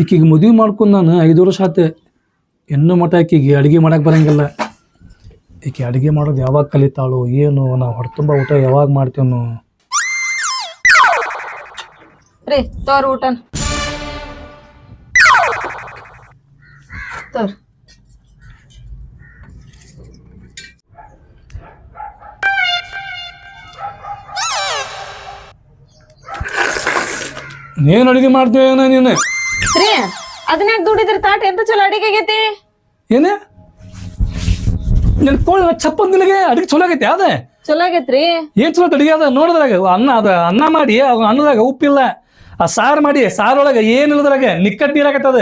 ಈಕಿಗೆ ಮದುವೆ ಮಾಡ್ಕೊಂಡು ನಾನು ಐದು ವರ್ಷ ಆತೆ. ಇನ್ನೂ ಮಠ ಆಕಿಗೆ ಅಡುಗೆ ಮಾಡಕ್ಕೆ ಬರಂಗಿಲ್ಲ. ಈಕೆ ಅಡುಗೆ ಮಾಡೋದು ಯಾವಾಗ ಕಲಿತಾಳು ಏನು ನಾವು ಹೊರತುಂಬ ಊಟ ಯಾವಾಗ ಮಾಡ್ತೇವನು ರೀ ತೋರ್ ಊಟನ್. ತೋರ್. ನೀನು ಅಡುಗೆ ಮಾಡ್ತೇವೆ ನೀನು? ರೀ ಅದನ್ಯಾಕ ದುಡಿದ್ರಿ ತಾಟ ಎಂತ ಚಲೋ ಅಡಿಗೆ ಆಗೈತಿ? ಏನೇ? ನಿನ್ ಕೋಳಿ ಚಪ್ಪನ್ ನಿನಗೆ ಅಡಿಗೆ ಚಲೋ ಆಗೈತಿ ಅದೇ ಚಲೋ ಆಗೈತ್ರಿ. ಏನ್ ಚಲೋ ಅಡಿಗೆ ಅದ? ನೋಡಿದ್ರಾಗ ಅನ್ನ ಅದ ಅನ್ನ ಮಾಡಿ ಅವ್ ಅನ್ನದಾಗ ಉಪ್ಪಿಲ್ಲ. ಆ ಸಾರು ಮಾಡಿ ಸಾರೊಳಗೆ ಏನಿಲ್ಲದ್ರಾಗ ನಿಕ್ಕಟ್ಟು ನೀರು ಆಗತ್ತದ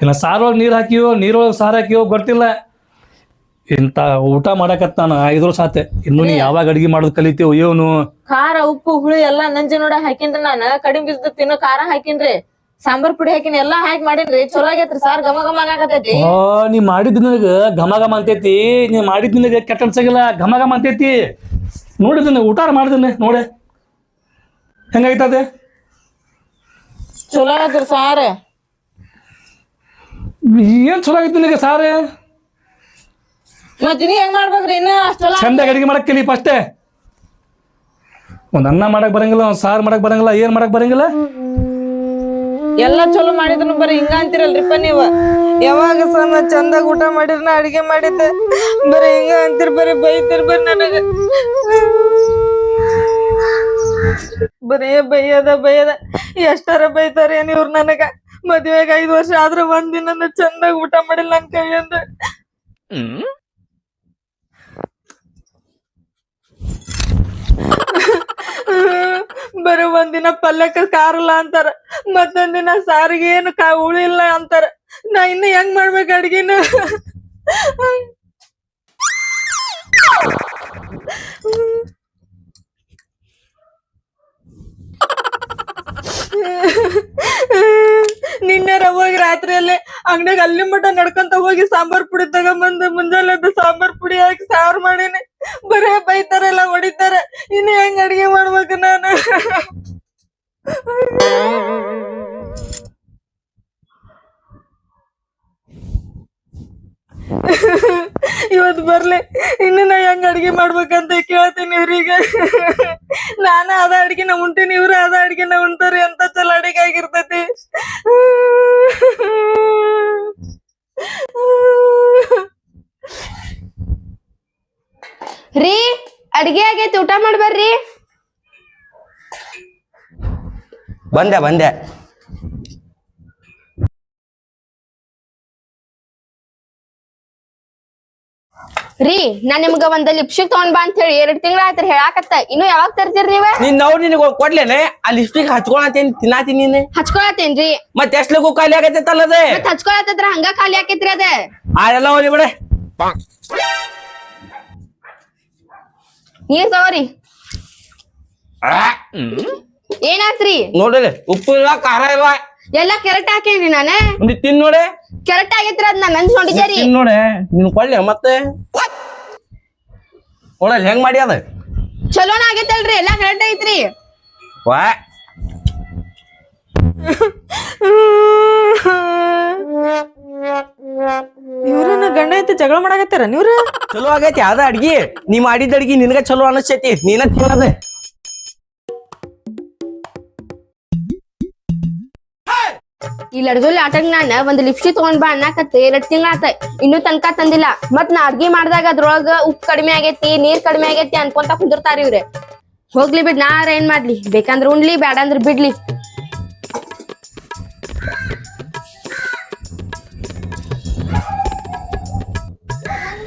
ಇಲ್ಲ ಸಾರೊಳಗೆ ನೀರು ಹಾಕಿಯೋ ನೀರೊಳಗೆ ಸಾರು ಹಾಕಿಯೋ ಗೊತ್ತಿಲ್ಲ. ಇಂತ ಊಟ ಮಾಡಕತ್ತ ನಾನು ಐದ್ರು ಸಾತೆ. ಇನ್ನು ಇನ್ನೂ ನೀ ಯಾವಾಗ ಅಡಿಗೆ ಮಾಡೋದು ಕಲಿತೀವೋ ಏನು? ಖಾರ ಉಪ್ಪು ಹುಳಿ ಎಲ್ಲಾ ನಂಜನೋಡ ಹಾಕಿನ್ರಿ ನಾನು. ಕಡಿಮೆ ಬಿಸ್ದ ತಿನ್ನೋ ಖಾರ ಹಾಕಿನ್ರಿ. ಸಾಂಬಾರ್ ಪುಡಿ ಹಾಕಿನ ಎಲ್ಲಾ ಹಾಕಿ ಮಾಡಿನ್ರಿ. ಚಲೋ ಆಗೇತ್ರಿ ಸಾರ್. ಘಮ ಘಮ ಆಗತೈತಿ ಓ ನೀ ಮಾಡಿದ್ ನಿನಗ ಘಮ ಘಮ ಅಂತೈತಿ. ನೀ ಮಾಡಿದ್ ನಿನಗ ಕೆಟ್ಟ ಅನ್ಸಂಗಿಲ್ಲ. ಘಮ ಘಮ ಅಂತೈತಿ. ನೋಡಿದ್ನ ಊಟ ಮಾಡಿದ್ನ ನೋಡೆ. ಹೆಂಗಾಯ್ತದೆ ಚಲೋ ಆಗತ್ರಿ ಸಾರ್. ಏನ್ ಚಲೋ ಆಗೈತಿ ನಿನಗೆ ಸಾರೇ? ಮತ್ ನೀ ಹೆಂಗ್ ಮಾಡ್ಬೇಕ್ರಿ? ಇನ್ನ ಅಷ್ಟಲ್ಲ ಚಂದ ಚಂದಾಗಿ ಅಡಿಗೆ ಮಾಡಕ್ ಕಲಿ ಫಸ್ಟೇ ಒಂದ್ ಅನ್ನ ಮಾಡಕ್ ಬರಂಗಿಲ್ಲ ಒಂದ್ ಸಾರ್ ಮಾಡಕ್ ಬರಂಗಿಲ್ಲ ಏನ್ ಮಾಡಕ್ ಬರಂಗಿಲ್ಲ? ಎಲ್ಲಾ ಚಲೋ ಮಾಡಿದ್ರು ಬರೀ ಹಿಂಗ ಅಂತಿರಲ್ರಿಪ್ಪ ನೀವ. ಯಾವಾಗ ಸಮ ಚಂದಾಗ ಊಟ ಮಾಡಿರ್ ನಾ ಅಡಿಗೆ ಮಾಡಿದ್ದೆ. ಬರೀ ಹಿಂಗ ಅಂತಿರ್ ಬರೀ ಬೈತಿರ್ ಬರೀ ನನಗ. ಬರೇ ಬೈಯದ ಬೈಯದ. ಎಷ್ಟಾರ ಬೈತಾರೇನ್ ಇವ್ರು ನನಗ? ಮದ್ವೆಗ ಐದ್ ವರ್ಷ ಆದ್ರ ಒಂದ್ ದಿನ ಚಂದಾಗ ಊಟ ಮಾಡಿಲ್ಲ ನನ್ ಕೈಯಿಂದ. ಬರೀ ಒಂದಿನ ಪಲ್ಯಕ್ಕ ಕಾರಲ್ಲ ಅಂತಾರ. ಮತ್ತೊಂದಿನ ದಿನ ಸಾರಿಗೆ ಏನು ಕಾ ಉಳಿಲ್ಲ ಅಂತಾರ. ನಾ ಇನ್ನು ಹೆಂಗ್ ಮಾಡ್ಬೇಕು ಅಡ್ಗಿನ? ಅಂಗಡಿಯಾಗ ಅಲ್ಲಿ ಮಟ್ಟ ನಡ್ಕೊಂತ ಹೋಗಿ ಸಾಂಬಾರ್ ಪುಡಿ ತಗೊಂಬಂದು ಮುಂಜಾನೆ ಸಾಂಬಾರ್ ಪುಡಿ ಹಾಕಿ ಸಾರು ಮಾಡೀನಿ. ಬರೇ ಬೈತಾರೆಲ್ಲ ಹೊಡಿತಾರೆ. ಇನ್ನು ಹೆಂಗ್ ಅಡಿಗೆ ಮಾಡ್ಬೇಕು ನಾನು? ಇವತ್ತು ಬರ್ಲಿ ಇನ್ನು ನಾ ಹೆಂಗ್ ಅಡ್ಗೆ ಮಾಡ್ಬೇಕಂತ ಕೇಳ್ತೀನಿ ಇವ್ರಿಗೆ. ನಾನ ಅದ ಅಡ್ಗೆನ ಉಂಟೀನಿ ಇವ್ರ ಅದ ಅಡ್ಗೆನ ಉಣ್ತಾರಿ ಅಂತ ಚಲೋ ಅಡಿಗೆ ಆಗಿರ್ತೈತಿ. ರೀ ಅಡ್ಗೆ ಆಗೈತಿ ಊಟ ಮಾಡ್ಬರ್ರಿ. ಬಂದೆ ಬಂದೆ. ರೀ ನಾ ನಿಮ್ಗ ಒಂದ್ ಲಿಪ್ಸ್ಟಿಕ್ ತಗೊಂಡ್ ಬಾ ಅಂತ ಹೇಳಿ ಎರಡ್ ತಿಂಗಳ ಆಯ್ತ್ರಿ ಹೇಳಾಕತ್ತ. ಇನ್ನು ಯಾವಾಗ ತರ್ತೀರಿ ನೀವ? ನೀನ್ ನಾವು ನಿನಗ ಕೊಡ್ಲೇನೆ ಆ ಲಿಪ್ಸ್ಟಿಕ್ ಹಚ್ಕೊಳತೇನ್ ತಿನ್ನಾತೀನಿ ನೀನು. ಹಚ್ಕೊಳತೇನ್ರಿ ಮತ್ತೆ ಎಷ್ಟ್ ಲಗು ಖಾಲಿ ಆಗತ್ತಲ್ಲ ಅದೇ ಮತ್ ಹಚ್ಕೊಳತದ್ರ ಹಂಗ ಖಾಲಿ ಆಕೈತ್ರಿ ಅದ. ಆರೆಲ್ಲ ಹೋಗಿ ಬಿಡ. ನೀರ್ ತಗೋರಿ. ಏನಾತ್ರಿ? ನೋಡ್ರಿ ಉಪ್ಪು ಇಲ್ಲ ಖಾರ ಇಲ್ಲ ಎಲ್ಲಾ ಕೆರೆಟ್ ಹಾಕೇನ್ರಿ ನಾನೇ. ಒಂದು ತಿನ್ ನೋಡೆ. ಕೆರೆಟ್ ಆಗೈತ್ರಿ ಅದ್ ನಾನ್ ನಂಜ್ ನೋಡಿದ್ಯಾರಿ ತಿನ್ ನೋಡೆ. ನೀನ್ ಕೊಡ್ಲಿ ಮತ್ತೆ? ನೋಡಲ್ ಹೆಂಗ್ ಮಾಡಿ ಅದ? ಚಲೋನ ಆಗೈತಲ್ರಿ ಎಲ್ಲಾ ಕರೆಕ್ಟ್ ಐತ್ರಿ. ವಾ. ಇವ್ರನ್ನ ಗಂಡ ಐತಿ ಜಗಳ ಮಾಡಾಕತ್ತಾರ ನೀವ್ರ? ಚಲೋ ಆಗೈತಿ ಅದ ಅಡ್ಗಿ. ನೀ ಮಾಡಿದ ಅಡ್ಗಿ ನಿನಗ ಚಲೋ ಅನಿಸ್ತೈತಿ ನೀನ ತಿನ್ನದ ಈ ಲಡ್ಗು ಆಟಕ್ ನಾನ ಒಂದ್ ಲಿಪ್ಸ್ಟಿಕ್ ತಗೊಂಡ್ ಬಾ ಅನ್ನಕತ್ತ. ಎರಡ್ ತಿಂಗಳಾತ. ಇನ್ನೂ ತನಕ ತಂದಿಲ್ಲ. ಮತ್ ನಾ ಅಡ್ಗಿ ಮಾಡ್ದಾಗ ಅದ್ರೊಳಗ ಉಪ್ಪು ಕಡಿಮೆ ಆಗೈತಿ ನೀರ್ ಕಡಿಮೆ ಆಗೈತಿ ಅನ್ಕೊಂತ ಕುಂದಿರ್ತಾರ ಇವ್ರೆ. ಹೋಗ್ಲಿ ಬಿಡ್ ನಾರ ಏನ್ ಮಾಡ್ಲಿ? ಬೇಕಂದ್ರ ಉಣ್ಲಿ ಬೇಡಂದ್ರ ಬಿಡ್ಲಿ.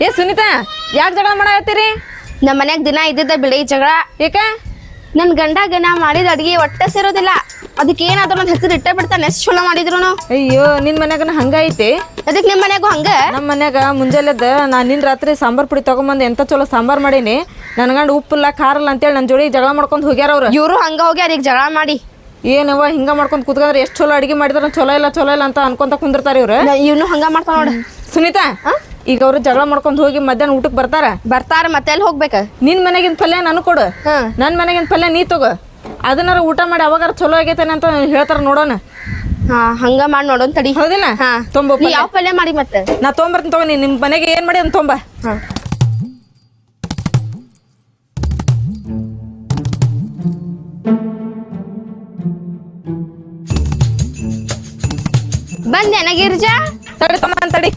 ಏ ಸುನೀತಾ ಯಾಕೆ ಜಗಳ ಮಾಡಾಕತ್ತೀರಿ? ನಮ್ಮ ಮನ್ಯಾಗ ದಿನ ಇದ್ದಿದ್ದ ಬಿಡಿ ಜಗಳ. ಯಾಕ ನನ್ ಗಂಡಾಗ ನಾ ಮಾಡಿದ ಅಡಿಗೆ ಒಟ್ಟ ಸೇರೋದಿಲ್ಲ. ಅದಕ್ಕೆ ಏನಾದ್ರು ಒಂದ್ ಹೆಸರು ಇಟ್ಟ ಬಿಡ್ತಾನೆ. ಎಷ್ಟು ಚಲೋ ಮಾಡಿದ್ರು ಅಯ್ಯೋ ನಿನ್ ಮನ್ಯಾಗನ ಹಂಗೈತಿ ಅದಕ್ ನಿಮ್ ಮನ್ಯಾಗೂ ಹಂಗ? ನಮ್ಮ ಮನ್ಯಾಗ ಮುಂಜಾನೆದ ನಾ ನಿನ್ ರಾತ್ರಿ ಸಾಂಬಾರ್ ಪುಡಿ ತಗೊಂಬಂದ್ ಎಂತ ಚಲೋ ಸಾಂಬಾರ್ ಮಾಡೀನಿ. ನನ್ ಗಂಡ ಉಪ್ಪಿಲ್ಲ ಖಾರ ಇಲ್ಲ ಅಂತೇಳಿ ನನ್ ಜೋಡಿ ಜಗಳ ಮಾಡ್ಕೊಂಡ್ ಹೋಗ್ಯಾರ ಅವ್ರು. ಇವ್ರು ಹಂಗ ಹೋಗಿ ಅದಕ್ಕೆ ಜಗಳ ಮಾಡಿ. ಏನವ್ವ ಹಿಂಗ ಮಾಡ್ಕೊಂಡ್ ಕುತ್ಕೊಂಡ್ರೆ ಎಷ್ಟ್ ಚಲೋ ಅಡಿಗೆ ಮಾಡಿದ್ರ ಚಲೋ ಇಲ್ಲ ಚಲೋ ಇಲ್ಲ ಅಂತ ಅನ್ಕೊಂತ ಕುಂದಿರ್ತಾರ ಇವ್ರು. ಇವ್ನು ಹಂಗ ಮಾಡ್ತಾವ ನೋಡ. ಸುನೀತಾ ಈಗ ಅವ್ರು ಜಗಳ ಮಾಡ್ಕೊಂಡ್ ಹೋಗಿ ಮಧ್ಯಾಹ್ನ ಊಟಕ್ಕೆ ಬರ್ತಾರ? ಬರ್ತಾರ ಮತ್ತೆ ಎಲ್ಲಿ ಹೋಗ್ಬೇಕ? ನಿನ್ ಮನೆಗಿನ ಪಲ್ಯ ನಾನು ಕೊಡು. ಹಾ. ನನ್ ಮನೆಗಿನ ಪಲ್ಯ ನೀ ತಗೋ. ಅದನ್ನಾರ ಊಟ ಮಾಡಿ ಅವಾಗಾರ ಚಲೋ ಆಗೈತೇನೆ ಅಂತ ಹೇಳ್ತಾರ ನೋಡೋಣ. ಹಾ ಹಂಗ ಮಾಡಿ ನೋಡೋನ್ ತಡಿ. ಹೌದಿನ ಹಾ. ತುಂಬ ನೀ ಯಾವ ಪಲ್ಯ ಮಾಡಿ ಮತ್ತೆ? ನಾ ತೊಗೊಂಬರ್ತೀನಿ ತಗೋ ನೀ ನಿಮ್ ಮನೆಗೆ ಏನ್ ಮಾಡಿ ಅಂತ ತೊಂಬ. ಹಾ. ಬಂದೆ ನಗಿರ್ಜಾ? ತಡಿ ತಮ್ಮ ತಡಿ.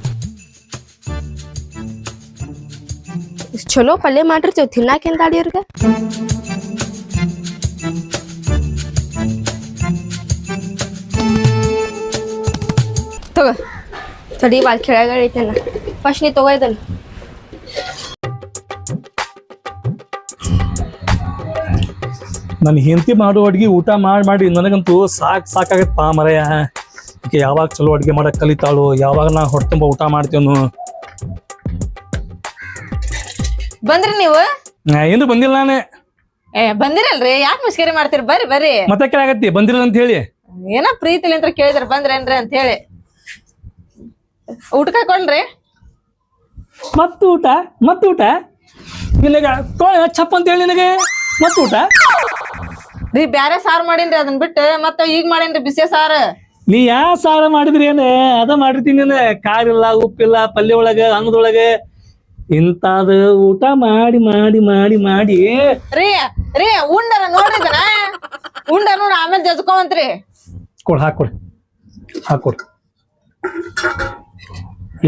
ಚಲೋ ಪಲ್ಯ ಮಾಡಿರ್ತೇವೆ ತಿನ್ನಾಕೆಂತ ಎಂತ ಇವ್ರಿಗೆ ತಗೋ, ತಡಿ ಬಾಲ್ ಕೆಳಗಡೆ ಫಸ್ಟ್ ನೀ ತಗೋ ಇದನ್ನ. ನನ್ನ ಹೆಂಡತಿ ಮಾಡೋ ಅಡ್ಗೆ ಊಟ ಮಾಡಿ ಮಾಡಿ ನನಗಂತೂ ಸಾಕು ಸಾಕಾಗತ್ತೆ ಪಾ ಮರೆಯ ಯಾವಾಗ ಚಲೋ ಅಡುಗೆ ಮಾಡೋಕೆ ಕಲಿತಾಳು, ಯಾವಾಗ ನಾ ಹೊಟ್ಟೆ ತುಂಬ ಊಟ ಮಾಡ್ತೇವನು ಬಂದ್ರಿ ನೀವು? ಏನು ಬಂದಿಲ್ಲ ನಾನೇ. ಏ ಬಂದಿರಲ್ರಿ. ಯಾಕೆ ಮುಸ್ಕರಿ ಮಾಡ್ತೀರಿ? ಬರ್ರಿ ಬರ್ರಿ. ಮತ್ತೆ ಕೇಳಾಗತ್ತಿ ಬಂದಿಲ್ಲ ಅಂತ ಹೇಳಿ. ಏನ ಪ್ರೀತಿಲಿ ಅಂತ ಕೇಳಿದ್ರ ಬಂದ್ರೇನ್ರಿ ಅಂತ ಹೇಳಿ. ಊಟ ಹಾಕೊಂಡ್ರಿ? ಮತ್ತು ಊಟ? ಮತ್ತು ಊಟ? ನಿನಗ ಚಪ್ಪ ಅಂತ ಹೇಳಿ ನಿನಗೆ. ಮತ್ತು ಊಟ? ರೀ ಬ್ಯಾರೆ ಸಾರ್ ಮಾಡೀನ್ರಿ ಅದನ್ ಬಿಟ್ಟು. ಮತ್ತ ಈಗ ಮಾಡೇನ್ರಿ ಬಿಸಿ ಸಾರ್? ನೀ ಯಾ ಸಾರ ಮಾಡಿದ್ರಿ ಏನ? ಅದ ಮಾಡಿರ್ತೀನಿ ನೀನು. ಕಾರಿಲ್ಲ ಉಪ್ಪಿಲ್ಲ ಪಲ್ಯ ಒಳಗ ಅನ್ನದೊಳಗ ಇಂತಾದ ಊಟ ಮಾಡಿ ಮಾಡಿ ಮಾಡಿ ಮಾಡಿ. ರೀ ರೀ ಉಂಡರ ನೋಡ್ರಿ ಉಂಡ ಉಂಡರ ನೋಡ್ರಿ ಆಮೇಲೆ ಜಜ್ಕೊಂತ್ರಿ ಕೊಡ್ ಹಾಕೊಡ್ ಹಾಕೊಡ್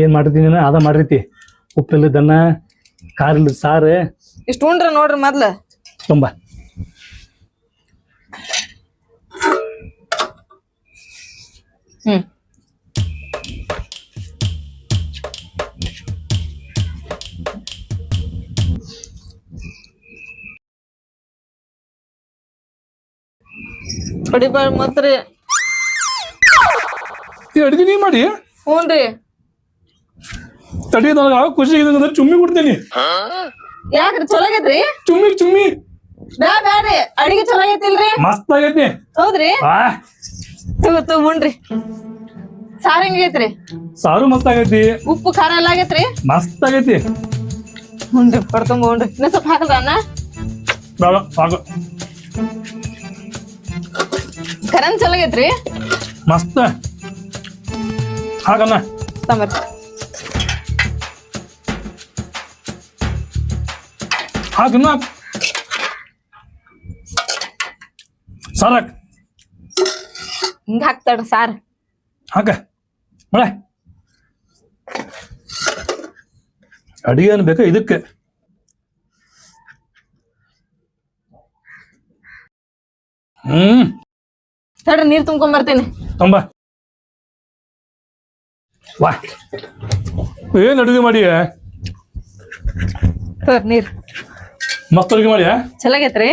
ಏನ್ ಮಾಡಿರ್ತೀನಿ ಅದ ಮಾಡಿರ್ತಿ. ಉಪ್ಪಿಲ್ಲದನ್ನ ಕಾರಿಲ್ಲ ಸಾರು. ಇಷ್ಟು ಉಂಡ್ರ ನೋಡ್ರಿ ಮೊದ್ಲ. ತುಂಬಾ. ಹ್ಮ್. ಕಡಿಬಾಳ್ ಮತ್ರಿ. ಈ ಅಡ್ಗೆ ನೀ ಮಾಡಿ? ಹ್ಞೂನ್ರಿ ತಡಿ ನನಗೆ ಆಗ ಖುಷಿ ಇದೆ ಅಂದ್ರೆ ಚುಮ್ಮಿ ಕೊಡ್ತೇನೆ. ಯಾಕ್ರಿ ಚಲೋ ಆಗೈತ್ರಿ? ಚುಮ್ಮಿ ಚುಮ್ಮಿ. ಬ್ಯಾ ಬ್ಯಾಡ್ರಿ ಅಡಿಗೆ ಚಲೋ ಆಗೈತಿಲ್ರಿ? ಮಸ್ತ್ ಆಗೈತಿ ಹೌದ್ರಿ? ಆ. ತಗೋ ಸಾರ್ ಹೆಂಗೈತ್ರಿ ಸಾರು ಮಸ್ತ್ ಆಗೈತಿ. ಉಪ್ಪು ಖಾರ ಎಲ್ಲ ಆಗೈತ್ರಿ? ಮಸ್ತ್ ಆಗೈತಿ. ಹ್ಞೂನ್ರಿ ಉಣ್ರಿ. ಇನ್ನ ಸ್ವಲ್ಪ ಹಾಕಲ್ರ ಅಣ್ಣ ಬೇಡ ಸಾಕು ಕರನ್ ಚಲಗೈತ್ರಿ ಮಸ್ತ್. ಹಾಗನ್ನ ತಂಬರ್ರಿ ಹಾಕನ್ನ ಸಾರಾಕ್. ಹಿಂಗ ಹಾಕ್ತಾಡ್ರಿ ಸಾರ್. ಹಾಕ ಮಳೆ. ಅಡಿಗೆ ಏನ್ ಬೇಕಾ ಇದಕ್ಕೆ. ಹ್ಮ್. ತಡ್ರಿ ನೀರ್ ತುಂಬ್ಕೊಂಡ್ ಬರ್ತೀನಿ. ತುಂಬಾ. ವಾ. ಏನ್ ಅಡುಗೆ ಮಾಡಿ ತೋರ್ ನೀರ್. ಮಸ್ತ್ ಅಡುಗೆ ಮಾಡಿ ಚೆನ್ನಾಗೈತ್ರಿ ಆಗೈತ್ರಿ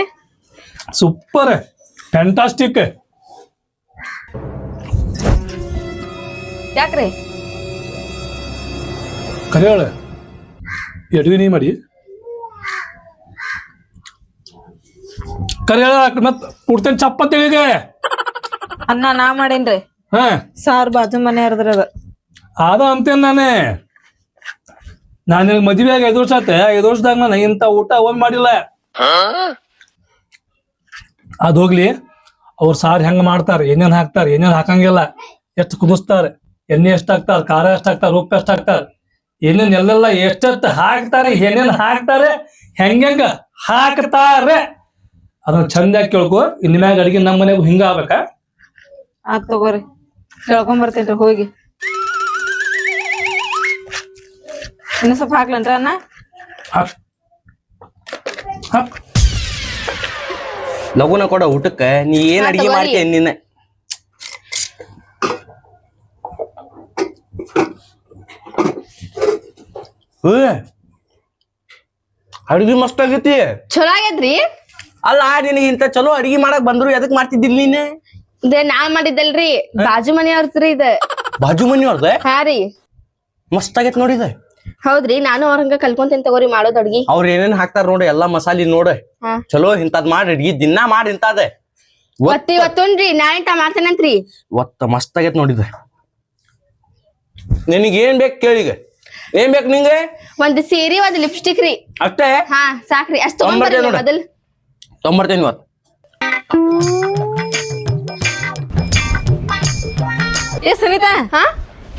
ಸೂಪರ್. ಫ್ಯಾಂಟಾಸ್ಟಿಕ್ ಯಾಕ್ರಿ? ಕರೆಯೋಳ ಅಡುಗೆ ನೀ ಮಾಡಿ ಕರೆಯೋಳ ಮತ್ ಕೊಡ್ತೇನೆ ಹೇಳಿಗೆ ಅನ್ನ ನಾ ಮಾಡೇನ್ರಿ. ಹಾ. ಸಾರ್ ಬಾಜು ಮನೆ ಹರಿದ್ರ ಅದ. ಅದ ಅಂತೇನ್ ನಾನೇ. ನಾನು ನಿನಗೆ ಮದುವೆ ಆಗಿ ಐದು ವರ್ಷ ಆತ. ಐದು ವರ್ಷದಾಗ ನಾನು ಇಂತ ಊಟ ಒಂದ್ ಮಾಡಿಲ್ಲ. ಅದ್ ಹೋಗ್ಲಿ. ಅವ್ರ ಸಾರ್ ಹೆಂಗ್ ಮಾಡ್ತಾರ ಏನೇನ್ ಹಾಕ್ತಾರ ಏನೇನ್ ಹಾಕಂಗಿಲ್ಲ. ಎಷ್ಟು ಕುದಿಸ್ತಾರ ಎಣ್ಣೆ ಎಷ್ಟ್ ಹಾಕ್ತಾರ ಖಾರ ಎಷ್ಟ್ ಹಾಕ್ತಾರ ಉಪ್ಪು ಎಷ್ಟ್ ಹಾಕ್ತಾರ. ಏನೇನ್ ಎಲ್ಲೆಲ್ಲ ಎಷ್ಟೆಷ್ಟು ಹಾಕ್ತಾರೆ ಏನೇನ್ ಹಾಕ್ತಾರೆ ಹೆಂಗೆಂಗ ಹಾಕ್ತಾರೆ. ಅದನ್ನ ಚಂದ ಕೇಳ್ಕೊ. ಇನ್ ಮ್ಯಾಗ ಅಡಿಗೆ ನಮ್ಮ ಮನೆಗೂ ಹಿಂಗ ಆಗ್ಬೇಕಾ. ಆತ್ ತಗೋರಿ. ಕೇಳ್ಕೊಂಡ್ ಬರ್ತೇನ್ರಿ ಹೋಗಿ. ಇನ್ನ ಸ್ವಲ್ಪ ಹಾಕ್ಲನ್ರ ಹಾಕ್. ಲಗುನ ಕೊಡ ಊಟಕ್ಕ ನೀ ಏನ್ ಅಡಿಗೆ ಮಾಡ್ತೇನೆ ಮಾಡ್ತೇನ್ ನಿನ್ನ? ಅಡಿಗೆ ಮಸ್ತ್ ಆಗೈತಿ. ಚಲೋ ಆಗೈತ್ರಿ ಅಲ್ಲ ನಿನಗೆ ಇಂತ ಚಲೋ ಅಡಿಗೆ ಮಾಡಕ್ ಬಂದ್ರು ಎದಕ್ ಮಾಡ್ತಿದ್ದಿಲ್ಲ ನೀನೆ? ಇದ ನಾ ಮಾಡಿದ್ದಲ್ರಿ. ಬಾಜು ಮನೆಯವ್ರದ್ರಿ ಇದ. ಬಾಜು ಮನಿ ಅವ್ರದ ಹಾ ರೀ. ಮಸ್ತ್ ಆಗೈತ್ ನೋಡಿದ ಹೌದ್ರಿ ನಾನು ಅವ್ರ ಹಂಗ ಕಲ್ಕೊಂತೇನ್ ತಗೋರಿ ಮಾಡೋದ್ ಅಡ್ಗಿ. ಅವ್ರ ಏನೇನ್ ಹಾಕ್ತಾರ ನೋಡಿ ಎಲ್ಲಾ ಮಸಾಲಿ ನೋಡ. ಹಾ. ಚಲೋ ಇಂತದ್ ಮಾಡಿ ಅಡ್ಗಿ ದಿನ ಮಾಡಿ ಇಂತದ ಒತ್ತಿ. ಇವತ್ತೊಂದ್ರಿ ನಾ ತಾ ಮಾಡ್ತೇನಂತ್ರಿ ಒತ್ತ ಮಸ್ತ್ ಆಗೈತ್ ನೋಡಿದ ನಿನಗೆ ಏನ್ ಬೇಕು ಕೇಳಿಗ ಏನ್ ಬೇಕು ನಿಂಗೆ? ಒಂದ್ ಸೀರಿ ಒಂದ್ ಲಿಪ್ಸ್ಟಿಕ್ ರೀ. ಅಷ್ಟೇ? ಹಾ ಸಾಕ್ರಿ. ಅಷ್ಟ್ ತಗೊಂಡ್ಬರ್ರಿ ನೋಡ್ರಿ ನೋಡು. ಮೊದಲ್. ತೊಂಬರ್ತೇನೆ ಇವತ್ತು ಏ ಸುನೀತಾ. ಹಾ?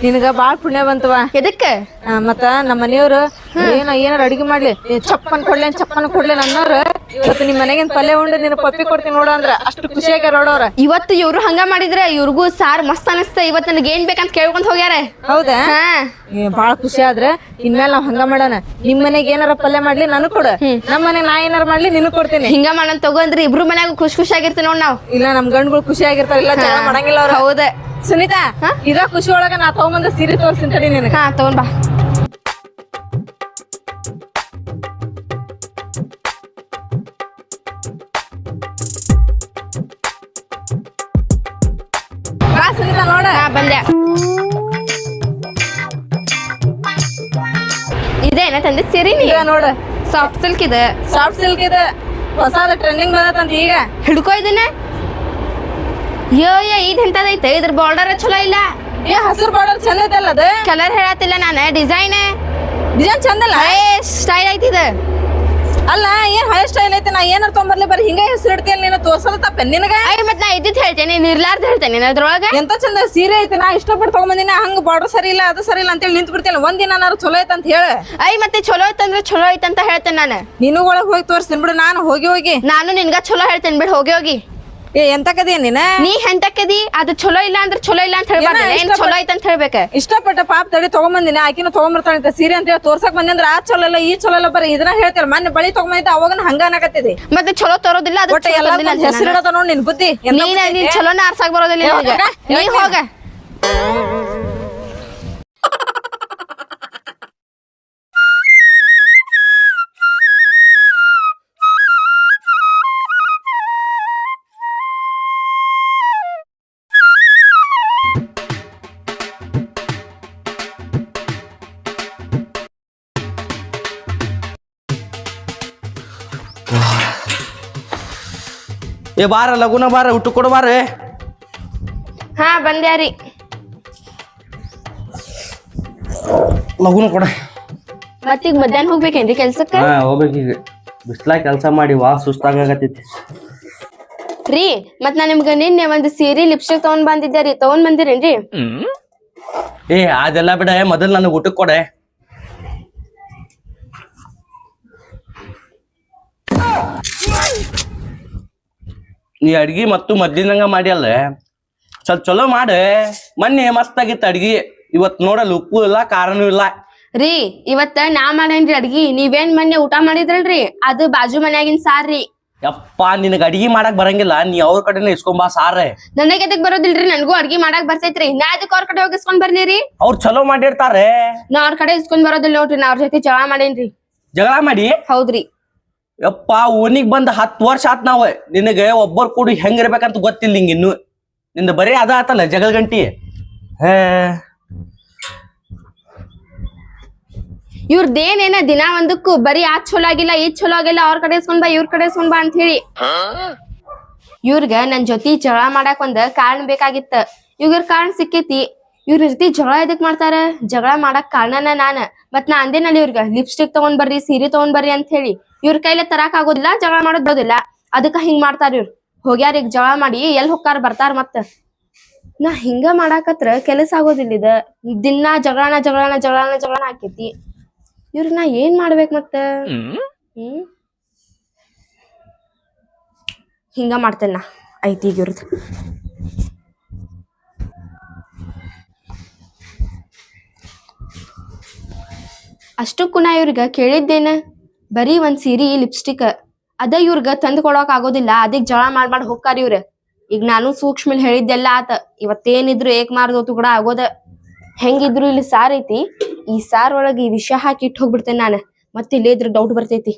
ನಿನಗ ಬಾಳ್ ಪುಣ್ಯ ಬಂತವ ಎದಕ್ಕೆ ಮತ್ತ ನಮ್ಮ ಮನೆಯವ್ರು ಏನ ಏನಾರ ಅಡಿಗೆ ಮಾಡ್ಲಿ. ಏ, ಚಪ್ಪನ್ ಕೊಡ್ಲೇ ಚಪ್ಪನ್ ಕೊಡ್ಲೇ ಅನ್ನೋರು ಇವತ್ತು ನಿಮ್ ಮನೆಗಿನ್ ಪಲ್ಯ ಉಂಡು ನಿನ್ ಪಪ್ಪಿ ಕೊಡ್ತೀನಿ ನೋಡು ಅಂದ್ರ. ಅಷ್ಟು ಖುಷಿಯಾಗಿ ನೋಡೋರ ಇವತ್ತು ಇವ್ರು ಹಂಗ ಮಾಡಿದ್ರೆ ಇವ್ರಿಗೂ ಸಾರ್ ಮಸ್ತ್ ಅನಿಸ್ತ. ಇವತ್ತು ನನಗೆ ಏನ್ ಬೇಕಂತ ಕೇಳ್ಕೊಂತ ಹೋಗ್ಯಾರ. ಹೌದಾ? ಏ, ಬಾಳ ಖುಷಿ ಆದ್ರೆ ಇನ್ಮೇಲೆ ನಾವ್ ಹಂಗ ಮಾಡೋಣ. ನಿಮ್ ಮನೆಗೆ ಏನಾರ ಪಲ್ಯ ಮಾಡ್ಲಿ ನನಗ್ ಕೊಡು. ನಮ್ ಮನೆ ನಾ ಏನಾರ ಮಾಡ್ಲಿ ನಿನಗ್ ಕೊಡ್ತೀನಿ. ಹಿಂಗ ಮಾಡೋಣ ತಗೋ ಅಂದ್ರೆ ಇಬ್ರು ಮನ್ಯಾಗ ಖುಷಿ ಖುಷಿ ಆಗಿರ್ತೀವಿ ನೋಡ್ ನಾವ್. ಇಲ್ಲ ನಮ್ ಗಂಡ್ಗಳು ಖುಷಿ ಆಗಿರ್ತಾರ. ಇಲ್ಲ ಜಗಳ ಮಾಡಂಗಿಲ್ಲ ಅವ್ರ. ಹೌದ. ಸುನೀತಾ ಇದ ಖುಷಿ ಒಳಗ ನಾ ತಗೊಂಬಂದ ಸೀರೆ ತೋರ್ಸಿನ್ ತಡಿ ನಿನಗ. ಹಾ ತಗೊಂಡ್ ಬಾ. ಬಾ ಸುನೀತಾ ನೋಡ. ಬಂದೆ. ಇದೇನ ತಂದೆ ಸೀರೆ ಈಗ ಇದ ನೋಡ. ಸಾಫ್ಟ್ ಸಿಲ್ಕ್ ಇದೆ. ಸಾಫ್ಟ್ ಸಿಲ್ಕ್ ಇದೆ. ಹೊಸಾದ ಟ್ರೆಂಡಿಂಗ್ ಬಂದತಂತ ಈಗ. ಹಿಡ್ಕೋ ಇದನ್ನ. ಯೋ ಯೋ ಇದು ಎಂತದೈತೆ ಇದ್ರ ಬಾರ್ಡರ್ ಚಲೋ ಇಲ್ಲ? ಏ ಹಸಿರು ಬಾರ್ಡರ್ ಚಂದ ಐತಲ್ಲ ಅದು? ಕಲರ್ ಹೇಳತ್ತಿಲ್ಲ ನಾನು ಡಿಸೈನ್ ಡಿಸೈನ್ ಚಂದಲ್ಲ ಏ ಸ್ಟೈಲ್ ಐತಿ ಇದು. ಅಲ್ಲ ಏನ್ ಹಳೆ ಸ್ಟೈಲ್ ಐತೆ? ನಾ ಏನಾರ ತೊಂಬರ್ಲಿ ಬರೀ ಹಿಂಗ ಹೆಸರು ಇಡ್ತೀನಿ ನೀನು ತೋರ್ಸೋದ ತಪ್ಪ ನಿನಗ? ಅಯ್ಯ ಮತ್ ನಾ ಇದ್ದಿದ್ ಹೇಳ್ತೇನೆ ಇರ್ಲಾರ್ದ ಹೇಳ್ತೇನೆ ಅದ್ರೊಳಗ ಎಂತ ಚಂದ ಸೀರೆ ಐತೆ? ನಾ ಇಷ್ಟಪಟ್ಟು ತಗೊಂಬಂದಿನ ಹಂಗ ಬಾರ್ಡರ್ ಸರಿ ಇಲ್ಲ ಅದು ಸರಿ ಇಲ್ಲ ಅಂತೇಳಿ ನಿಂತು ಬಿಡ್ತೀನಿ ಒಂದಿನ ದಿನ ನಾರು ಚಲೋ ಐತೆ ಅಂತ ಹೇಳ. ಅಯ್ಯ ಮತ್ತೆ ಚಲೋ ಐತಂದ್ರೆ ಚಲೋ ಐತಂತ ಹೇಳ್ತೇನೆ ನಾನು. ನೀನು ಒಳಗ್ ಹೋಗಿ ತೋರಿಸ್ತೀನಿ ಬಿಡು ನಾನು ಹೋಗಿ ಹೋಗಿ. ನಾನು ನಿನ್ಗ ಚಲೋ ಹೇಳ್ತೇನೆ ಬಿಡು ಹೋಗಿ ಹೋಗಿ. ಏ ಎಂತ ಕದಿ ನೀನ? ನೀ ಹೆಂತಕ್ಕದಿ ಅದು ಚಲೋ ಇಲ್ಲ ಅಂದ್ರೆ ಚಲೋ ಇಲ್ಲ ಅಂತ ಹೇಳ್ಬಾರ್ದು. ಏನ ಚಲೋ ಅಂತ ಹೇಳ್ಬೇಕ. ಇಷ್ಟಪಟ್ಟ ಪಾಪ ತಡಿ ತಗೊಂಬಂದಿನ. ಆಕಿನ ತಗೊಂಬರ್ತಾಳೆ ಸೀರೆ ಅಂತ ಹೇಳಿ ತೋರ್ಸಕ್ ಬಂದಂದ್ರ ಆ ಚಲೋ ಇಲ್ಲ ಈ ಚಲೋ ಇಲ್ಲ ಬರೀ ಇದನ್ನ ಹೇಳ್ತಾರೆ ಮೊನ್ನೆ ಬಳಿ ತಗೊಂಬಂದಿದ್ದ ಅವಾಗ ಹಂಗ ಅನ್ನಕತ್ತಿದೆ ಮತ್ತೆ ಚಲೋ ತರೋದಿಲ್ಲ ಅದು ಒಟ್ಟ ಎಲ್ಲ ಹೆಸರು ಇಡದ ನೋಡ್ ನಿನ್ ಬುದ್ಧಿ. ಎಂತ ನೀನ್ ಬುದ್ಧಿ ನೀನ್ ಐತೆ? ಚಲೋನ ಆರ್ಸಾಕ್ ಬರೋದಿಲ್ಲ ನಿನಗೆ. ನೀ ಹೋಗ. ಏ ಬಾರ ಲಗುನ ಬಾರ ಊಟ ಕೊಡು ಬಾರ ಹಾ ಬಂದ್ಯಾರಿ ಲಗುನ ಕೊಡ. ಮತ್ತೀಗ ಮಧ್ಯಾಹ್ನ ಹೋಗ್ಬೇಕೇನ್ರಿ ಕೆಲ್ಸಕ್ಕ? ಹಾ ಹೋಗ್ಬೇಕೀಗ ಬಿಸ್ಲಾಗ ಕೆಲಸ ಮಾಡಿ ವಾ ಸುಸ್ತಾಗತ್ತೈತಿ ರೀ ಮತ್ ನಾ ನಿಮ್ಗ ನಿನ್ನೆ ಒಂದ್ ಸೀರೆ ಲಿಪ್ಸ್ಟಿಕ್ ತಗೊಂಡ್ ಬಂದಿದ್ದೆ ರೀ. ತಗೊಂಡ್ ಬಂದಿರೇನ್ರಿ? ಏ ಅದೆಲ್ಲ ಬಿಡ ಮೊದಲ್ ನನಗೆ ಊಟಕ್ಕೆ ಕೊಡೆ ನೀ ಅಡ್ಗಿ ಮತ್ತು ಮೊದ್ಲಿನಂಗ ಮಾಡ್ಯಲ್ಲ ಸ್ವಲ್ಪ ಚಲೋ ಮಾಡ. ಮೊನ್ನೆ ಮಸ್ತ್ ಆಗಿತ್ತು ಅಡ್ಗಿ. ಇವತ್ ನೋಡಲ್ಲ ಉಪ್ಪು ಇಲ್ಲ ಕಾರನೂ ಇಲ್ಲ. ರೀ ಇವತ್ತ ನಾ ಮಾಡೇನ್ರಿ ಅಡ್ಗಿ. ನೀವೇನ್ ಮೊನ್ನೆ ಊಟ ಮಾಡಿದ್ರಲ್ರಿ? ಅದು ಬಾಜು ಮನ್ಯಾಗಿನ್ ಸಾರ್ ರೀ. ಯಪ್ಪ ನಿನಗ ಅಡ್ಗಿ ಮಾಡಕ್ ಬರಂಗಿಲ್ಲ. ನೀ ಅವ್ರ ಕಡೆನ ಇಸ್ಕೊಂಬಾ ಸಾರೇ. ನನಗ್ ಎದಕ್ ಬರೋದಿಲ್ರಿ? ನನಗೂ ಅಡ್ಗಿ ಮಾಡಕ್ ಬರ್ತೈತ್ರಿ. ನಾ ಅದಕ್ಕೆ ಅವ್ರ ಕಡೆ ಹೋಗಿ ಇಸ್ಕೊಂಡ್ ರೀ? ಅವ್ರು ಚಲೋ ಮಾಡಿರ್ತಾರೆ. ನಾ ಅವ್ರ ಕಡೆ ಇಸ್ಕೊಂಡ್ ಬರೋದಿಲ್ಲ ನೋಡ್ರಿ. ನಾ ಅವ್ರ ಜೊತೆ ಜಗಳ ಮಾಡೇನ್ರಿ. ಜಗಳ ಮಾಡಿ? ಹೌದ್ರಿ. ಯಪ್ಪ ಓನಿಗೆ ಬಂದ್ ಹತ್ತು ವರ್ಷ ಆತ್ ನಾವು. ನಿನಗೆ ಒಬ್ಬರು ಕೂಡಿ ಹೆಂಗಿರ್ಬೇಕಂತ ಗೊತ್ತಿಲ್ಲ ನಿಂಗೆ ಇನ್ನು. ನಿಂದ ಬರೀ ಅದ ಆತಲ್ಲ, ಜಗಳ ಗಂಟಿ. ಹೇ. ಇವ್ರದ್ದೇನೇನ ದಿನ ಒಂದಕ್ಕೂ ಬರೀ ಆ ಚಲೋ ಆಗಿಲ್ಲ ಈ ಚಲೋ ಆಗಿಲ್ಲ, ಅವ್ರ ಕಡೆ ಇಸ್ಕೊಂಡ್ ಇವ್ರ ಕಡೆ ಇಸ್ಕೊಂಡ್ ಅಂತ ಹೇಳಿ. ಇವ್ರಗ ನನ್ ಜೊತೆ ಜಗಳ ಮಾಡಾಕ್ ಒಂದ್ ಕಾರಣ ಬೇಕಾಗಿತ್ತ. ಇವ್ರ ಕಾರಣ ಸಿಕ್ಕೈತಿ. ಇವ್ರ ಜೊತೆ ಜಗಳ ಎದಕ್ ಮಾಡ್ತಾರ? ಜಗಳ ಮಾಡಕ್ ಕಾರಣನ ನಾನ. ಮತ್ ನಾ ಅಂದೇನಲ್ಲಿ ಇವ್ರಗ, ಲಿಪ್ಸ್ಟಿಕ್ ತಗೊಂಡ್ ಬರ್ರಿ, ಸೀರೆ ತಗೊಂಡ್ ಬರ್ರಿ ಅಂತ ಹೇಳಿ. ಇವ್ರ ಕೈಲೇ ತರಾಕ್ ಆಗೋದಿಲ್ಲ ಜಗಳ ಮಾಡೋದ್ ಬರೋದಿಲ್ಲ. ಅದಕ್ಕ ಹಿಂಗ್ ಮಾಡ್ತಾರ ಇವ್ರು. ಹೋಗ್ಯಾರ ಈಗ ಜಗಳ ಮಾಡಿ ಎಲ್ ಹೊಕ್ಕಾರ ಬರ್ತಾರ ಮತ್ತ. ನಾ ಹಿಂಗ ಮಾಡಾಕತ್ರ ಕೆಲಸ ಆಗೋದಿಲ್ಲ ಇದ. ದಿನ ಜಗಳನ ಜಗಳನ ಜಗಳನ ಜಗಳನ ಆಕೇತಿ. ಇವ್ರ ನಾ ಏನ್ ಮಾಡ್ಬೇಕ್ ಮತ್ತ? ಹ್ಮ್? ಹಿಂಗ ಮಾಡ್ತೇನೆ ನಾ. ಐತಿ ಈಗ ಇವ್ರದ್ದು ಅಷ್ಟಕ್ಕೂ ನಾ ಇವ್ರಿಗ ಕೇಳಿದ್ದೇನ? ಬರೀ ಒಂದ್ ಸೀರಿ ಲಿಪ್ಸ್ಟಿಕ್ ಅದ ಇವ್ರಿಗ ತಂದ್ ಕೊಡೋಕ್ ಆಗೋದಿಲ್ಲ. ಅದಕ್ ಜಳ ಮಾಡ್ ಮಾಡಿ ಹೋಗ್ತಾರ ಇವ್ರ. ಈಗ ನಾನು ಸೂಕ್ಷ್ಮ ಹೇಳಿದ್ದೆಲ್ಲ ಆತ. ಇವತ್ತೇನಿದ್ರು ಏಕ್ ಮಾರ್ದೋತು ಕೂಡ ಆಗೋದ ಹೆಂಗಿದ್ರು ಇಲ್ಲಿ ಸಾರ್ ಐತಿ. ಈ ಸಾರ್ ಒಳಗ ಈ ವಿಷ ಹಾಕಿ ಇಟ್ಟು ಹೋಗ್ಬಿಡ್ತೇನೆ ನಾನು. ಮತ್ತೆ ಇಲ್ಲೇ ಇದ್ರ ಡೌಟ್ ಬರ್ತೈತಿ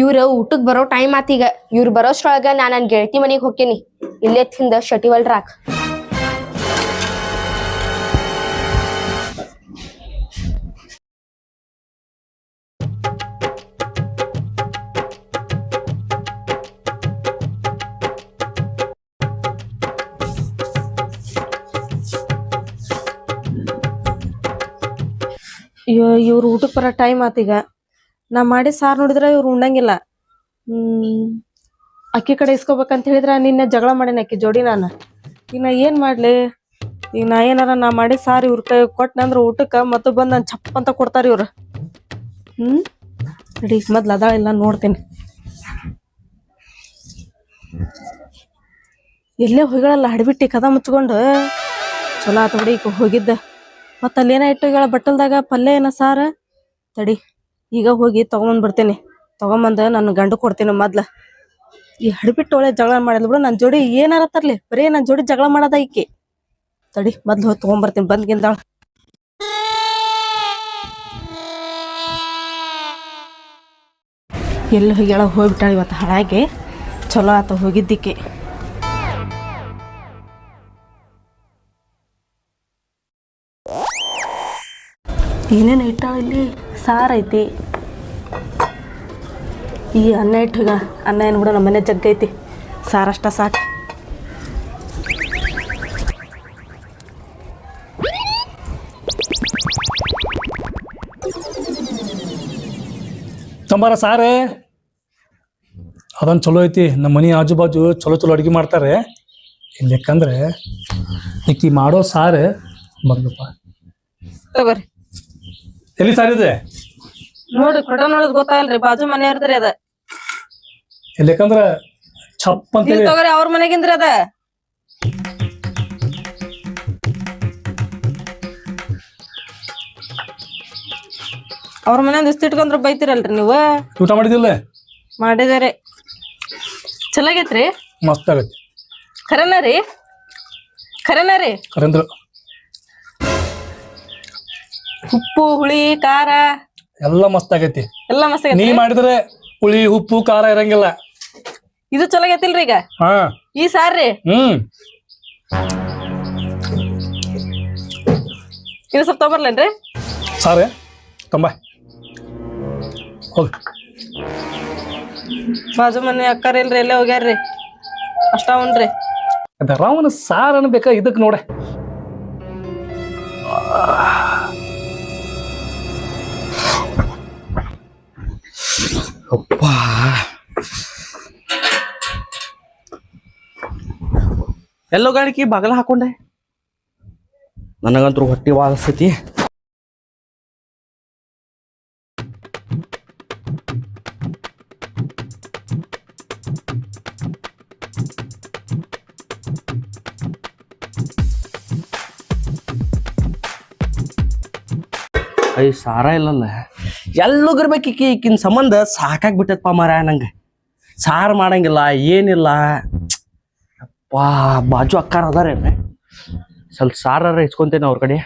ಇವ್ರ ಊಟಕ್ ಬರೋ ಟೈಮ್ ಆತೀಗ ಇವ್ರ ಬರೋಷ್ಟೊಳಗ ನಾ ನನ್ ಗೆಳತಿ ಮನಿಗ್ ಹೋಗ್ತೀನಿ ಇಲ್ಲೇ ತಿಂದ ಶಟಿವಲ್ರಾಕ್ ಇವ್ರ ಊಟಕ್ಕೆ ಬರೋ ಟೈಮ್ ಆತೀಗ ನಾ ಮಾಡಿ ಸಾರ್ ನೋಡಿದ್ರೆ ಇವ್ರು ಉಣ್ಣಂಗಿಲ್ಲ. ಹ್ಮ್. ಅಕ್ಕಿ ಕಡೆ ಇಸ್ಕೋಬೇಕಂತ ಹೇಳಿದ್ರ ನಿನ್ನೆ ಜಗಳ ಮಾಡೇನಿ ಅಕ್ಕಿ ಜೋಡಿ ನಾನು. ಈಗ ನಾ ಏನ್ ಮಾಡ್ಲಿ? ಈಗ ನಾ ಏನಾರ ನಾ ಮಾಡಿ ಸಾರ್ ಇವ್ರ ಕೈ ಕೊಟ್ಟನಂದ್ರ ಊಟಕ್ಕ ಮತ್ತು ಬಂದು ನನ್ ಚಪ್ಪ ಅಂತ ಕೊಡ್ತಾರ ಇವ್ರು. ಹ್ಮ್. ನಡಿ, ಮೊದ್ಲು ಅದಾಳ ಇಲ್ಲ ನೋಡ್ತೀನಿ. ಎಲ್ಲೇ ಹೋಗಿಗಳಲ್ಲ ಹಡ್ಬಿಟ್ಟಿ ಕದ ಮುಚ್ಕೊಂಡು. ಚಲೋ ಆತ ಬಿಡಿ, ಈಗ ಹೋಗಿದ್ದ. ಮತ್ತ ಅಲ್ಲೇನ ಇಟ್ಟು ಹೋಗ್ಯಾಳ ಬಟ್ಟಲ್ದಾಗ ಪಲ್ಯ ಏನ ಸಾರ? ತಡಿ. ಈಗ ಹೋಗಿ ತಗೊಂಬಂದ್ ಬರ್ತೀನಿ. ತಗೊಂಬಂದ ನನ್ನ ಗಂಡು ಕೊಡ್ತೀನಿ ಮೊದ್ಲ. ಈ ಹಡಿಬಿಟ್ಟು ಒಳ್ಳೆ ಜಗಳ ಮಾಡಿದ್ಲು ಬಿಡು ನನ್ನ ಜೋಡಿ ಏನಾರ ತರ್ಲಿ. ಬರೀ ನನ್ನ ಜೋಡಿ ಜಗಳ ಮಾಡದ ಈಕಿ. ತಡಿ, ಮೊದ್ಲು ಹೋಗಿ ತಗೊಂಬರ್ತೀನಿ ಬಂದ್ಗಿಂದಾಳ ಎಲ್ಲಿ ಹೋಗ್ಯಾಳ ಹೋಗ್ಬಿಟ್ಟಾಳ ಇವತ್ತು ಹಾಳಾಗಿ. ಚಲೋ ಆತ ಹೋಗಿದ್ದಕ್ಕೆ. ಏನೇನು ಇಟ್ಟಾಳ ಇಲ್ಲಿ? ಸಾರು ಐತಿ. ಈ ಅನ್ನ ಇಟ್ಟು ಅನ್ನ ಏನು ಬಿಡೋ ನಮ್ಮನೆ ಜಗ್ಗೈತಿ ಸಾರಷ್ಟ ಸಾಕು. ತಂಬಾರ ಸಾರೇ. ಅದೊಂದು ಚಲೋ ಐತಿ. ನಮ್ಮ ಮನೆ ಆಜು ಬಾಜು ಚಲೋ ಚಲೋ ಅಡುಗೆ ಮಾಡ್ತಾರೆ. ಇಲ್ಲಿ ಯಾಕಂದ್ರೆ ಈಕಿ ಮಾಡೋ ಸಾರು ಬಂದಪ್ಪ ಎಲ್ಲಿ ಸಾರಿದೆ? ನೋಡಿ ಕೊಡ ನೋಡೋದ್ ಗೊತ್ತಾಗಲ್ರಿ ಬಾಜು ಮನೆ ಇರ್ದ್ರಿ ಅದ. ಯಾಕಂದ್ರ ಚಪ್ ಅಂತ ಇಲ್ಲಿ ಅಂತೇಳಿ ತಗೋರಿ ಅವ್ರ ಮನೆಗಿಂದ್ರಿ ಅದ. ಅವ್ರ ಮನೆಯಿಂದ ಇಷ್ಟ ಇಟ್ಕೊಂಡ್ರ ಬೈತಿರಲ್ರಿ ನೀವು? ಊಟ ಮಾಡಿದಿಲ್ಲ ಮಾಡಿದಾರೆ. ಚಲಾಗೈತ್ರಿ? ಮಸ್ತ್ ಆಗತ್ತೆ ಖರೇನ ರೀ? ಖರೇನ ರೀ? ಕರೆಂದ್ರ ಉಪ್ಪು ಹುಳಿ ಖಾರ. ಎಲ್ಲ ಮಸ್ತ್ ಆಗೈತಿ. ಎಲ್ಲ ಮಸ್ತ್ ನೀ ಮಾಡಿದ್ರೆ ಹುಳಿ ಉಪ್ಪು ಖಾರ ಇರಂಗಿಲ್ಲ. ಇದು ಚಲೋ ಆಗೈತಿಲ್ರಿ ಈಗ? ಹಾ. ಈ ಸಾರ್ರಿ? ಹ್ಮ್. ಇದು ಸ್ವಲ್ಪ ತಗೊಬರ್ಲೇನ್ರಿ? ಸಾರೆ ತುಂಬ. ಹೋಗಿ. ಬಾಜು ಮನೆ ಅಕ್ಕಾರ ಇಲ್ರಿ ಎಲ್ಲೇ ಹೋಗ್ಯಾರ್ರಿ? ಅಷ್ಟ ಉಣ್ರಿ ಅದ ರಾವಣ ಸಾರ್ ಅನ್ಬೇಕಾ ಇದಕ್ ನೋಡೆ. ಅಪ್ಪ ಎಲ್ಲೋ ಗಾಡಿಕಿ ಬಾಗಲ ಹಾಕೊಂಡೆ? ನನಗಂತೂ ಹೊಟ್ಟಿ ವಾದಸ್ತೈತಿ ಐ ಸಾರ ಇಲ್ಲಲ್ಲ. ಎಲ್ಲೋಗಿರ್ಬೇಕೀಕಿ ಈಕಿನ ಸಂಬಂಧ ಸಾಕಾಗಿ ಸಾಕಾಗ್ಬಿಟ್ಟದಪ್ಪ ಮಾರ ನಂಗೆ. ಸಾರು ಮಾಡಂಗಿಲ್ಲ ಏನಿಲ್ಲ. ಅಪ್ಪ ಬಾಜು ಅಕ್ಕಾರ ಅದಾರೇನೆ ಸ್ವಲ್ಪ ಸಾರ ಇಸ್ಕೊಂತೇನೆ ಅವ್ರ ಕಡೆ.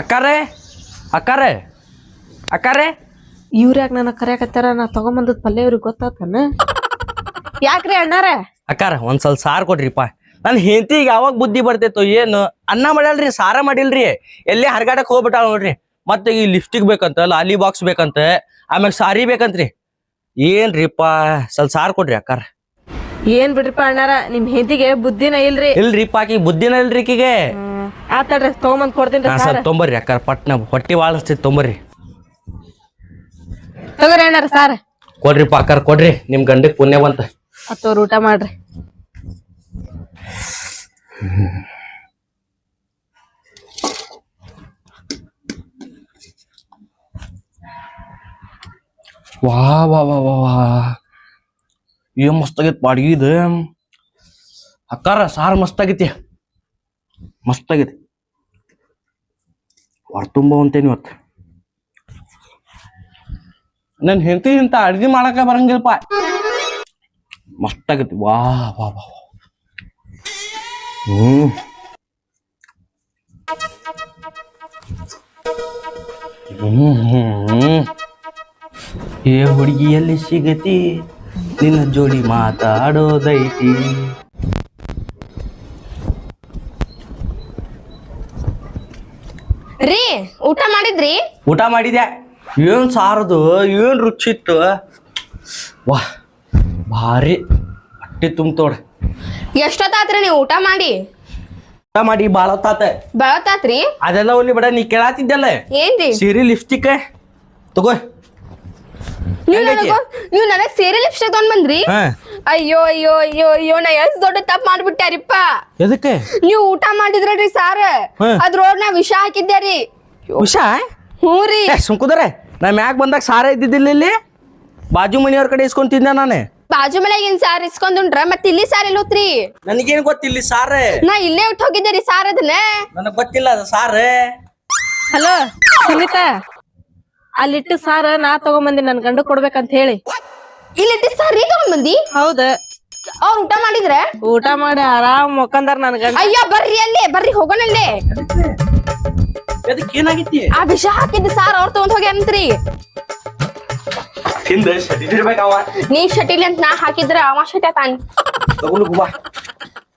ಅಕ್ಕಾರೆ ಅಕ್ಕಾರೆ ಅಕ್ಕಾರೆ. ಇವ್ರ ಯಾಕೆ ನನ್ನ ಕರೆಯಕತ್ತಾರ? ನಾ ತಗೊಂಬಂದದ್ ಪಲ್ಯ ಇವ್ರಿಗೆ ಗೊತ್ತಾತನ? ಯಾಕ್ರಿ ಅಣ್ಣಾರ? ಅಕ್ಕಾರ ಒಂದ್ ಸ್ವಲ್ಪ ಸಾರು ಕೊಡ್ರಿಪ್ಪ ನನ್ನ ಹೆಂಡತಿಗೆ ಯಾವಾಗ ಬುದ್ಧಿ ಬರ್ತೈತೋ ಏನು? ಅನ್ನ ಮಾಡಲ್ರಿ ಸಾರ ಮಾಡಿಲ್ರಿ. ಎಲ್ಲೇ ಹರ್ಗಾಡಕ್ ಹೋಗ್ಬಿಟ್ಟಾಳ ನೋಡ್ರಿ. ಮತ್ತೆ ಈ ಲಿಪ್ಸ್ಟಿಕ್ ಬೇಕಂತ ಲಾಲಿ ಬಾಕ್ಸ್ ಬೇಕಂತ ಆಮ್ಯಾಗ ಸಾರಿ ಬೇಕಂತ್ರಿ. ಏನ್ರಿಪ್ಪ ಸ್ವಲ್ಪ ಸಾರ್ ಕೊಡ್ರಿ ಅಕ್ಕಾರ. ಏನ್ ಬಿಡ್ರಿಪ್ಪ ಅಣ್ಣಾರ ನಿಮ್ ಹೆಂಡತಿಗೆ ಬುದ್ಧಿನ ಇಲ್ರಿ? ಇಲ್ರಿಪ್ಪ ಆಕಿ ಬುದ್ಧಿನ ಇಲ್ರಿ ಈಕಿಗೆ. ಆತಡ್ರಿ ತಗೊಂಬಂದ್ ಕೊಡ್ತೀನಿ ಸ್ವಲ್ಪ ತೊಂಬರ್ರಿ ಅಕ್ಕಾರ ಪಟ್ನ ಹೊಟ್ಟಿ ಬಾಳಸ್ತೈತಿ ತೊಂಬರ್ರಿ ತಗೋರಿ ಅಣ್ಣಾರ ಸಾರ್. ಕೊಡ್ರಿಪ್ಪ ಅಕ್ಕಾರ ಕೊಡ್ರಿ ನಿಮ್ ಗಂಡಕ್ ಪುಣ್ಯ ಬಂತ. ಹತ್ತೋರ್ ಊಟ ಮಾಡ್ರಿ. ವಾ ವಾ ವಾ ವಾ ವಾ. ಏನ್ ಮಸ್ತ್ ಆಗೈತಿ ಬಾಡ್ಗಿ ಇದು? ಅಕ್ಕಾರ, ಸಾರು ಮಸ್ತಾಗೈತಿ. ಮಸ್ತಾಗೈತಿ. ಮಸ್ತ್ ಆಗೈತಿ ಹೊರ ತುಂಬ ಅಂತೇನಿ ಇವತ್ತು. ನನ್ನ ಹೆಂಡತಿ ಇಂತ ಅಡ್ಗೆ ಮಾಡಕ ಬರಂಗಿಲ್ಲಪ್ಪ. ಮಸ್ತಾಗೈತಿ. ವಾ ವಾ ವಾ ಹ್ಮ್ ಹ್ಮ್ ಹ್ಮ್. ಏ ಹುಡುಗಿ ಎಲ್ಲಿ ಸಿಗತಿ ನಿನ್ನ ಜೋಡಿ ಮಾತಾಡೋದೈತಿ. ರೀ ಊಟ ಮಾಡಿದ್ರಿ? ಊಟ ಮಾಡಿದೆ ಏನ್ ಸಾರದು ಏನ್ ರುಚಿ ಇತ್ತು ವಾ ಭಾರಿ ಅಟ್ಟಿ ತುಂಬ್ತೋಡ ಎಷ್ಟೊತ್ತಾತ್ರಿ ನೀವು ಊಟ ಮಾಡಿ? ಊಟ ಮಾಡಿ ಭಾಳ ಹೊತ್ತಾತ ಬೆಳತಾತ್ರಿ ಅದೆಲ್ಲ ಒಲ್ಲಿ ಬಿಡ ನೀ ಕೇಳಾತಿದ್ದಲ್ಲ. ಏನ್ರಿ? ಸೀರೆ ಲಿಪ್ಸ್ಟಿಕ್. ತಗೋ. ನೀವ್? ನನಗ ನೀವ್ ನನಗ್ ಸೇರಿ ಲಿಪ್ಸ್ಟಿಕ್ ತಗೊಂಡ್ ಬಂದ್ರಿ? ಹಾ. ಅಯ್ಯೋ ಅಯ್ಯೋ ಅಯ್ಯೋ ಅಯ್ಯೋ ನಾ ಎಷ್ಟ್ ದೊಡ್ಡ ತಪ್ಪ ಮಾಡ್ಬಿಟ್ಟಾರಿಪ್ಪ ಎದಕ್ಕೆ? ನೀವ್ ಊಟ ಮಾಡಿದ್ರಲ್ರಿ ಸಾರ್. ಹಾ. ಅದ್ರೊಳಗ್ ನಾ ವಿಷ ಹಾಕಿದ್ದೆ ರೀ ಉಷಾ ಹ್ಞೂ ರೀ. ಏ ಸುಮ್ಕುದರೆ. ನಾ ಮ್ಯಾಗ ಬಂದಾಗ ಸಾರ ಇದ್ದಿದ್ದಿಲ್ಲ ಇಲ್ಲಿ. ಬಾಜು ಮನೆಯವ್ರ ಕಡೆ ಇಸ್ಕೊಂಡ್ ತಿಂದೆ ನಾನು. ಬಾಜು ಮನೆಗಿನ್ ಸಾರ್ ಇಸ್ಕೊಂಡ್ರ ಮತ್ ಇಲ್ಲಿ ಸಾರ್ ಇಲ್ಲ ಹೋತ್ರಿ ನನಗೇನ್ ಗೊತ್ತಿಲ್ಲ ಸಾರ್? ನಾ ಇಲ್ಲೇ ಉಟ್ ಹೋಗಿದ್ದೆ ರೀ ಸಾರ್ ಅದನ್ನ. ನನಗ್ ಗೊತ್ತಿಲ್ಲ ಅದು ಸಾರ. ಹಲೋ ಸುನೀತಾ. ಅಲ್ಲಿಟ್ಟು ಸಾರ ನಾ ತಗೊಂಬಂದಿ ನನ್ ಗಂಡ ಕೊಡ್ಬೇಕಂತ ಹೇಳಿ. ಇಲ್ಲಿ ಸಾರ್ ರೀ ತಗೊಂಡ್ ಬಂದಿ ಹೌದ. ಅವ್ರ ಊಟ ಮಾಡಿದ್ರೆ? ಊಟ ಮಾಡಿ ಆರಾಮ್ ಮಕ್ಕಂದಾರ ನನ್ ಗಂಡ. ಅಯ್ಯ ಬರ್ರಿ ಅಲ್ಲೇ ಬರ್ರಿ ಹೋಗೋಣಲ್ಲೇ ಅದಕ್ಕೆ ಏನಾಗಿತ್ತಿ? ಆ ವಿಷ ಹಾಕಿದ್ದು ಸಾರ್ ಅವ್ರ ತಗೊಂಡ್ ಹೋಗಿ ಅಂತ್ರಿ. ನೀ ಶಟಿಲಿ ಅಂತ ನಾ ಹಾಕಿದ್ರ ಅವ ಶಟ ತಾನ್ ತಗೊಂಡು ಬಾ.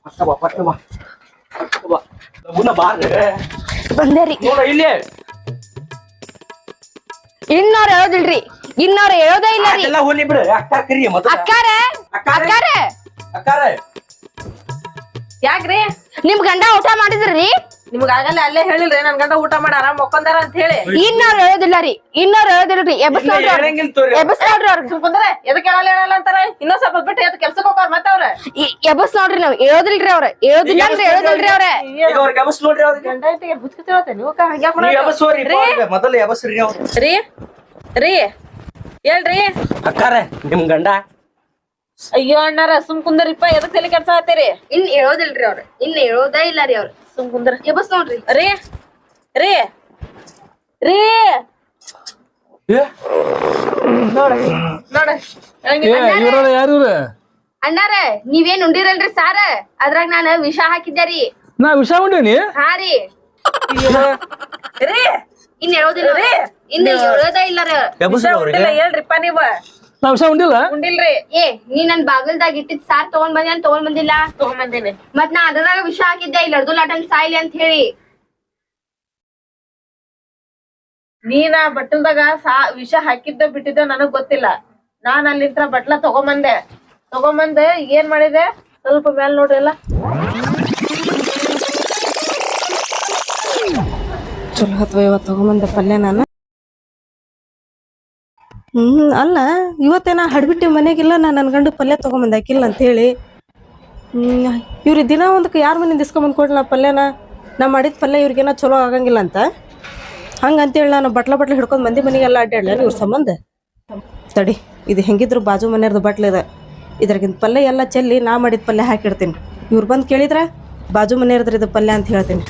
ಪಟ್ಟ ಬಾ ಪಟ್ಟ ಬಾ. ಬಾ. ಲಗುನ ಬಾರ್ರೆ. ಬಂದೇರಿ ನೋಡ ಇಲ್ಲಿ. ಇನ್ನೋರ್ ಹೇಳೋದಿಲ್ರಿ. ಇನ್ನೋರ್ ಹೇಳೋದೇ ಇಲ್ಲ ರೀ. ಅದೆಲ್ಲ ಹೋಲಿ ಬಿಡು. ಅಕ್ಕ ಕರಿ ಮೊದಲ. ಅಕ್ಕಾರ ಅಕ್ಕಾರೆ. ಅಕ್ಕಾರ. ಅಕ್ಕಾರ. ಯಾಕ್ರಿ? ನಿಮ್ ಗಂಡ ಊಟ ಮಾಡಿದ್ರಿ? ನಿಮ್ಗ ಆಗಲ್ಲ ಅಲ್ಲೇ ಹೇಳಿಲ್ರಿ ನನ್ ಗಂಡ ಊಟ ಮಾಡಿ ಆರಾಮ್ ಮೊಕ್ಕಂದಾರ ಅಂತ ಹೇಳಿ. ಇನ್ನೋರ್ ಹೇಳೋದಿಲ್ಲ ರೀ ಇನ್ನೋರ್ ಹೇಳೋದಿಲ್ರಿ ಎಬ್ಬಸ್ ನೋಡ್ರಿ ಅವ್ರ್. ಎಬ್ಬಸ್ ನೋಡ್ರಿ ಎದಕ್ಕೆ ಹೇಳಲ್ಲ ಹೇಳಲ್ಲ ಅಂತಾರ? ಇನ್ನೊಂದ್ ಸ್ವಲ್ಪ ಬಿಟ್ಟು ಎದ್ ಕೆಲ್ಸಕ್ಕೆ ಹೋಗ್ತಾರ ಮತ್ತೆ ಅವ್ರ. ಎಬ್ಬಸ್ ನೋಡ್ರಿ ನಾವ್ ಹೇಳೋದಿಲ್ರಿ ಅವ್ರ ಹೇಳೋದಿಲ್ಲ ಅಂದ್ರೆ ಹೇಳೋದಿಲ್ರಿ ಅವ್ರ. ನೋಡ್ರಿ ಗಂಡ ನೀವು ಮೊದಲು ಅವ್ರು ರೀ ರೀ ಹೇಳ್ರಿ. ಅಕ್ಕಾರೆ ನಿಮ್ ಗಂಡ? ಅಯ್ಯೋ ಅಣ್ಣಾರ ಸುಮ್ ಕುಂದರಿಪ್ಪ ಎದಕ್ ತಲೆ ಕೆಲ್ಸ ಆತೀರಿ ಇನ್ ಹೇಳೋದಿಲ್ರಿ ಅವ್ರ ಇನ್ ಹೇಳೋದೇ ಇಲ್ಲ ರೀ ಅವ್ರ. ಸುಮ್ ಕುಂದ್ರ. ಎಬ್ಬಸ್ ನೋಡ್ರಿ. ರೀ ರೇ ರೇ. ಏ? ನೋಡ ನೋಡ. ಯಾರು ಅಣ್ಣಾರ ನೀವೇನ್ ಉಂಡಿರಲ್ರಿ ಸಾರ? ಅದ್ರಾಗ ನಾನ ವಿಷ ಹಾಕಿದ್ದೆ ರೀ. ನಾ ವಿಷ ಉಂಡೇನಿ? ಹಾ ರೀ. ರೀ ಇನ್ ಹೇಳೋದಿಲ್ಲ. ರೀ? ಇನ್ ಹೇಳೋದ ಇಲ್ಲ ರೀ. ಹೇಳ್ರಿಪ್ಪ ನೀವ. ನಾ ವಿಷ ಉಂಡಿಲ್ಲ ಉಂಡಿಲ್ರಿ. ಏ ನೀ ನನ್ ಬಾಗಲ್ದಾಗ ಇಟ್ಟಿದ್ ಸಾರ್ ತಗೊಂಡ್ ಬಂದೆ ಅಂತ ತಗೊಂಡ್ ಬಂದಿಲ್ಲ? ತಗೊಂಬಂದಿನಿ ಮತ್ ನಾ ಅದ್ರಾಗ ವಿಷ ಹಾಕಿದ್ದೆ ಇಲ್ಲ ಅರ್ದು ಲಾಟನ್ ಸಾಯ್ಲಿ ಅಂತ ಹೇಳಿ. ನೀನ ಬಟ್ಟಲ್ದಾಗ ಸಾ ವಿಷ ಹಾಕಿದ್ದ ಬಿಟ್ಟಿದ್ದ ನನಗ್ ಗೊತ್ತಿಲ್ಲ. ನಾನ್ ಅಲ್ಲಿಂತ್ರ ಬಟ್ಲ ತಗೊಂಬಂದೆ. ತಗೊಂಬಂದೆ ಏನ್ ಮಾಡಿದೆ? ಸ್ವಲ್ಪ ಮ್ಯಾಲ್ ನೋಡ್ರಿಲ್ಲ ಚಲೋ ಹತ್ತು ಇವತ್ತು ತಗೊಂಬಂದೆ ಪಲ್ಯ ನಾನು. ಹ್ಮ್, ಅಲ್ಲ ಇವತ್ತೇನ ಹಡ್ಬಿಟ್ಟಿ ಮನೆಗಿಲ್ಲ, ನಾ ನನ್ ಗಂಡು ಪಲ್ಯ ತಗೊಂಬಂದ ಹಾಕಿಲ್ಲ ಅಂತ ಹೇಳಿ ಹ್ಮ್ ಇವ್ರಿ ದಿನ ಒಂದಕ್ಕೆ ಯಾರ ಮನೆಯಿಂದ ಇಸ್ಕೊಂಬಂದು ಕೊಡ್ಲಿ ಪಲ್ಯನ? ನಾ ಮಾಡಿದ ಪಲ್ಯ ಇವ್ರಿಗೇನ ಚಲೋ ಆಗಂಗಿಲ್ಲ ಅಂತ. ಹಂಗಂತೇಳಿ ನಾನು ಬಟ್ಲ ಬಟ್ಲ ಹಿಡ್ಕೊಂಡು ಮಂದಿ ಮನೆಗೆಲ್ಲ ಅಡ್ಡಾಡ್ಲ ಇವ್ರ ಸಂಬಂಧ? ತಡಿ, ಇದು ಹೆಂಗಿದ್ರು ಬಾಜು ಮನೆಯವ್ರದ್ದು ಬಟ್ಲ ಇದೆ. ಇದ್ರಾಗಿಂದ ಪಲ್ಯ ಎಲ್ಲ ಚೆಲ್ಲಿ ನಾ ಮಾಡಿದ ಪಲ್ಯ ಹಾಕಿಡ್ತೀನಿ. ಇವ್ರು ಬಂದು ಕೇಳಿದ್ರ? ಬಾಜು ಮನೆಯವ್ರದ್ರ ಇದು ಪಲ್ಯ ಅಂತ ಹೇಳ್ತೀನಿ.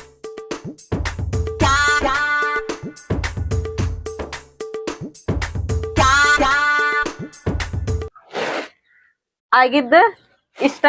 ಆಗಿದ್ದ ಇಷ್ಟ.